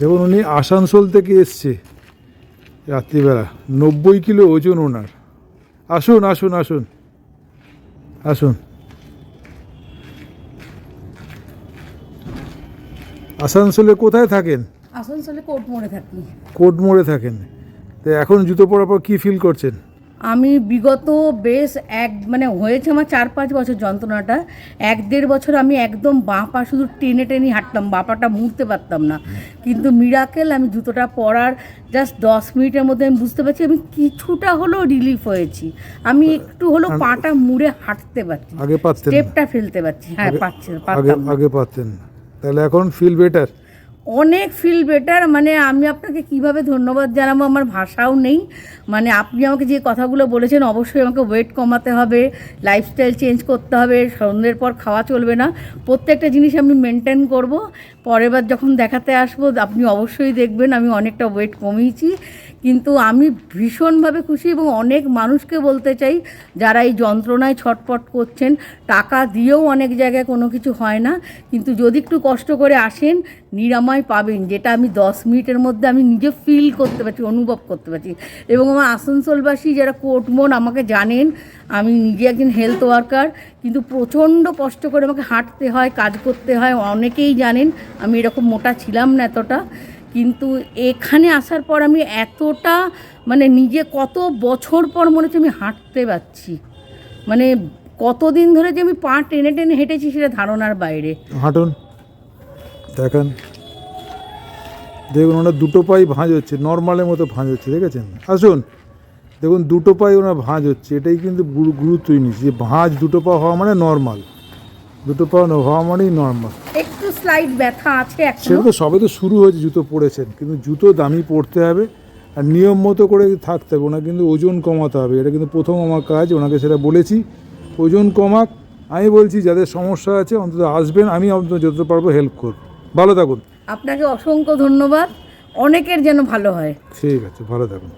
দেখুন উনি আসানসোল থেকে এসছে রাত্রিবেলা। নব্বই কিলো ওজন ওনার। আসুন আসুন আসুন। আসুন। আসানসোলে কোথায় থাকেন? আসানসোলে কোট মোড়ে থাকি। কোট মোড়ে থাকেন। তো এখন জুতো পরার পর কী ফিল করছেন? আমি বিগত বেশ এক মানে হয়েছে আমার চার পাঁচ বছর যন্ত্রণাটা। এক দেড় বছর আমি একদম বাঁ পা শুধু টেনে টেনে হাঁটতাম বাঁ পাটা মুড়তে পারতাম না। কিন্তু মিরাকেল আমি জুতোটা পরার জাস্ট দশ মিনিটের মধ্যে আমি বুঝতে পারছি আমি কিছুটা হলেও রিলিফ হয়েছি। আমি একটু হলেও পাটা মুড়ে হাঁটতে পারছি আগে স্টেপটা ফেলতে পারছি। হ্যাঁ পাচ্ছি আগে পারতেন। তাহলে এখন ফিল বেটার অনেক ফিল বেটার মানে আমি আপনাকে কীভাবে ধন্যবাদ জানাব? আমার ভাষাও নেই। মানে আপনি আমাকে যে কথাগুলো বলেছেন, অবশ্যই আমাকে ওয়েট কমাতে হবে লাইফস্টাইল চেঞ্জ করতে হবে, সন্ধ্যের পর খাওয়া চলবে না। প্রত্যেকটা জিনিস আমি মেনটেন করব। পরের বার যখন দেখাতে আসব, আপনি অবশ্যই দেখবেন আমি অনেকটা ওয়েট কমিয়েছি। কিন্তু আমি ভীষণভাবে খুশি এবং অনেক মানুষকে বলতে চাই, যারা এই যন্ত্রণায় ছটপট করছেন, টাকা দিয়েও অনেক জায়গায় কোনো কিছু হয় না। কিন্তু যদি একটু কষ্ট করে আসেন, নিরাময় পাবেন, যেটা আমি দশ মিনিটের মধ্যে আমি নিজে ফিল করতে পারছি, অনুভব করতে পারছি। এবং আমার আসানসোলবাসী যারা কোর্টমোন আমাকে জানেন, আমি নিজে একজন হেলথ ওয়ার্কার কিন্তু প্রচণ্ড কষ্ট করে আমাকে হাঁটতে হয়, কাজ করতে হয়, অনেকেই জানেন আমি এরকম মোটা ছিলাম না এতটা কিন্তু এখানে আসার পর আমি এতটা মানে নিজে কত বছর পর মনে হচ্ছে আমি হাঁটতে পারছি। মানে কতদিন ধরে যে আমি পা টেনে টেনে হেঁটেছি সেটা ধারণার বাইরে। হাঁটুন দেখান। দেখুন ওনার দুটো পাই ভাঁজ হচ্ছে নর্মালের মতো ভাঁজ হচ্ছে দেখেছেন? আসুন দেখুন দুটো পাই ওনার ভাঁজ হচ্ছে এটাই কিন্তু গুরু- গুরুত্বই নিচ্ছে যে ভাঁজ দুটো পা হওয়া মানে নর্মাল দুটো পা ন- হওয়া মানেই নর্মাল। স্লাইড ব্যথা আছে সেটা তো সবে তো শুরু হয়েছে জুতো পরেছেন কিন্তু জুতো দামি পরতে হবে আর নিয়ম মতো করে থাকতে হবে। ওনার কিন্তু ওজন কমাতে হবে। এটা কিন্তু প্রথম আমার কাজ ওনাকে সেটা বলেছি। ওজন কমাক। আমি বলছি যাদের সমস্যা আছে অন্তত আসবেন। আমি অন্তত যত পারব হেল্প করব। ভালো থাকুন। আপনাকে অসংখ্য ধন্যবাদ। অনেকের যেন ভালো হয়। ঠিক আছে ভালো থাকুন।